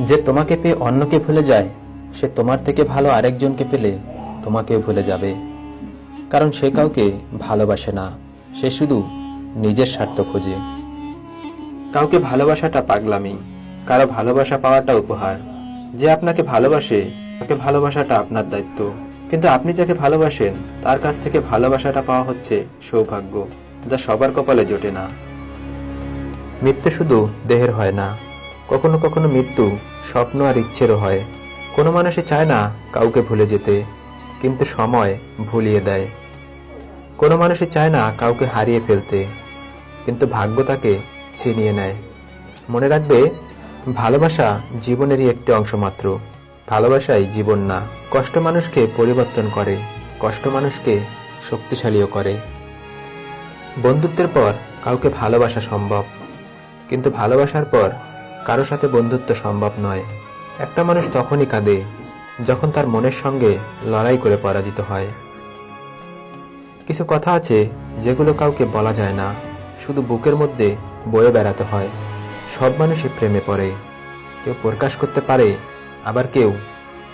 যে তোমাকে পেয়ে অন্যকে ভুলে যায়, সে তোমার থেকে ভালো আরেকজনকে পেলে তোমাকেও ভুলে যাবে। কারণ সে কাউকে ভালোবাসে না, সে শুধু নিজের স্বার্থ খোঁজে। কাউকে ভালোবাসাটা পাগলামি, কারও ভালোবাসা পাওয়াটা উপহার। যে আপনাকে ভালোবাসে, তাকে ভালোবাসাটা আপনার দায়িত্ব। কিন্তু আপনি যাকে ভালোবাসেন, তার কাছ থেকে ভালোবাসাটা পাওয়া হচ্ছে সৌভাগ্য, যা সবার কপালে জোটে না। মৃত্যু শুধু দেহের হয় না কখনো কখনো মৃত্যু স্বপ্ন আর ইচ্ছেরও হয়। কোনো মানুষই চায় না কাউকে ভুলে যেতে, কিন্তু সময় ভুলিয়ে দেয়। কোনো মানুষই চায় না কাউকে হারিয়ে ফেলতে, কিন্তু ভাগ্য তাকে ছিনিয়ে নেয়। মনে রাখবে, ভালোবাসা জীবনেরই একটি অংশ মাত্র। ভালোবাসাই জীবন না। কষ্ট মানুষকে পরিবর্তন করে, কষ্ট মানুষকে শক্তিশালীও করে। বন্ধুত্বের পর কাউকে ভালোবাসা সম্ভব, কিন্তু ভালোবাসার পর কারও সাথে বন্ধুত্ব সম্ভব নয়। একটা মানুষ তখনই কাঁদে, যখন তার মনের সঙ্গে লড়াই করে পরাজিত হয়। কিছু কথা আছে যেগুলো কাউকে বলা যায় না, শুধু বুকের মধ্যে বয়ে বেড়াতে হয়। সব মানুষই প্রেমে পড়ে। কেউ প্রকাশ করতে পারে, আবার কেউ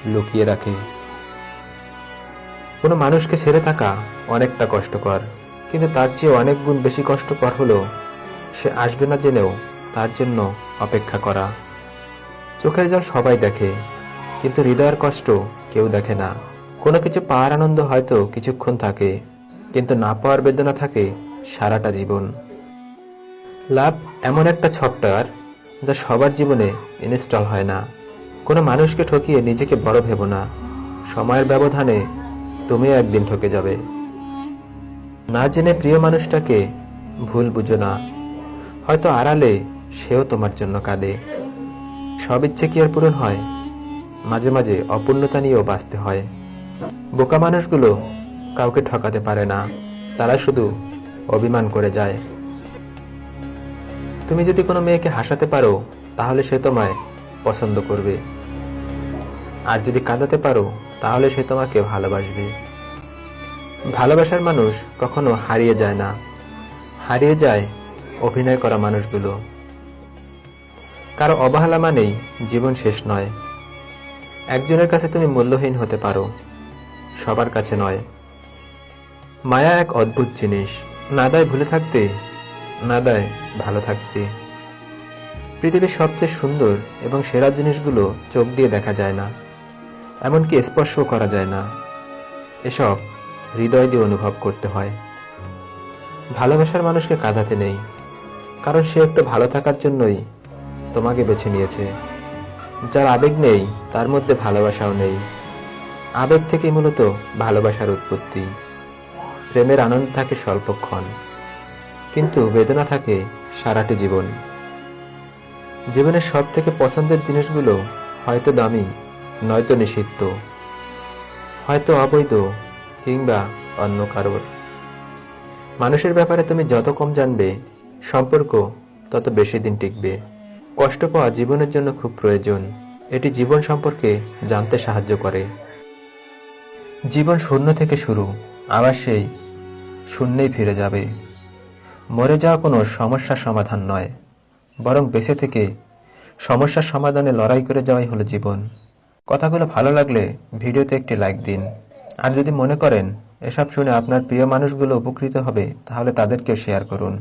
লুকিয়ে রাখে। কোনো মানুষকে ছেড়ে থাকা অনেকটা কষ্টকর, কিন্তু তার চেয়ে অনেক গুণ বেশি কষ্টকর হলো সে আসবে না জেনেও তার জন্য অপেক্ষা করা। চোখের জল সবাই দেখে, কিন্তু হৃদয়ের কষ্ট কেউ দেখে না। কোনো কিছু পাওয়ার আনন্দ হয়তো কিছুক্ষণ থাকে, কিন্তু না পাওয়ার বেদনা থাকে সারাটা জীবন। লাভ এমন একটা সফটওয়্যার যা সবার জীবনে ইনস্টল হয় না। কোনো মানুষকে ঠকিয়ে নিজেকে বড় ভেবো না। সময়ের ব্যবধানে তুমিও একদিন ঠকে যাবে। না জেনে প্রিয় মানুষটাকে ভুল বুঝো না। হয়তো আড়ালে সেও তোমার জন্য কাঁদে। সব ইচ্ছে কি আর পূরণ হয়? মাঝে মাঝে অপূর্ণতা নিয়েও বাঁচতে হয়। বোকা মানুষগুলো কাউকে ঠকাতে পারে না। তারা শুধু অভিমান করে যায়। তুমি যদি কোনো মেয়েকে হাসাতে পারো, তাহলে সে তোমায় পছন্দ করবে। আর যদি কাঁদাতে পারো, তাহলে সে তোমাকে ভালোবাসবে। ভালোবাসার মানুষ কখনো হারিয়ে যায় না। হারিয়ে যায় অভিনয় করা মানুষগুলো। কারও অবহেলা মানেই জীবন শেষ নয়। একজনের কাছে তুমি মূল্যহীন হতে পারো, সবার কাছে নয়। মায়া এক অদ্ভুত জিনিস। না দেয় ভুলে থাকতে, না দেয় ভালো থাকতে। পৃথিবীর সবচেয়ে সুন্দর এবং সেরা জিনিসগুলো চোখ দিয়ে দেখা যায় না, এমনকি স্পর্শও করা যায় না। এসব হৃদয় দিয়ে অনুভব করতে হয়। ভালোবাসার মানুষকে কাঁদাতে নেই, কারণ সে একটু ভালো থাকার জন্যই তোমাকে বেছে নিয়েছে। যার আবেগ নেই, তার মধ্যে ভালোবাসাও নেই। আবেগ থেকে মূলত ভালোবাসার উৎপত্তি। প্রেমের আনন্দ থাকে স্বল্পক্ষণ, কিন্তু বেদনা থাকে সারাটি জীবন। জীবনের সব থেকে পছন্দের জিনিসগুলো হয়তো দামি, নয়তো নিষিদ্ধ, হয়তো অবৈধ কিংবা অন্য কারোর। মানুষের ব্যাপারে তুমি যত কম জানবে, সম্পর্ক তত বেশি দিন টিকবে। কষ্ট পাওয়া জীবনের জন্য খুব প্রয়োজন। এটি জীবন সম্পর্কে জানতে সাহায্য করে। জীবন শূন্য থেকে শুরু, আবার সেই শূন্যেই ফিরে যাবে। মরে যাওয়া কোনো সমস্যার সমাধান নয়, বরং বেঁচে থেকে সমস্যার সমাধানে লড়াই করে যাওয়াই হলো জীবন। কথাগুলো ভালো লাগলে ভিডিওতে একটি লাইক দিন। আর যদি মনে করেন এসব শুনে আপনার প্রিয় মানুষগুলো উপকৃত হবে, তাহলে তাদেরকেও শেয়ার করুন।